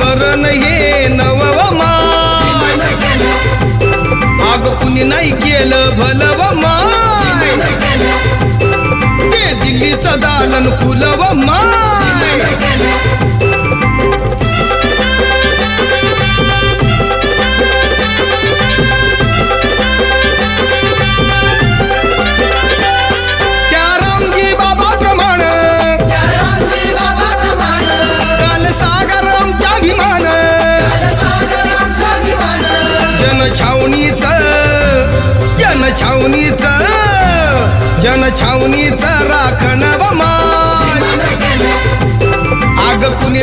करण हे नववमा आग कुणी नाही केलं भलव माय ते दिल्लीचं दालन फुलव माय छावणीच जन छावणीच जन छावणीच राखण व मान. आग कुणी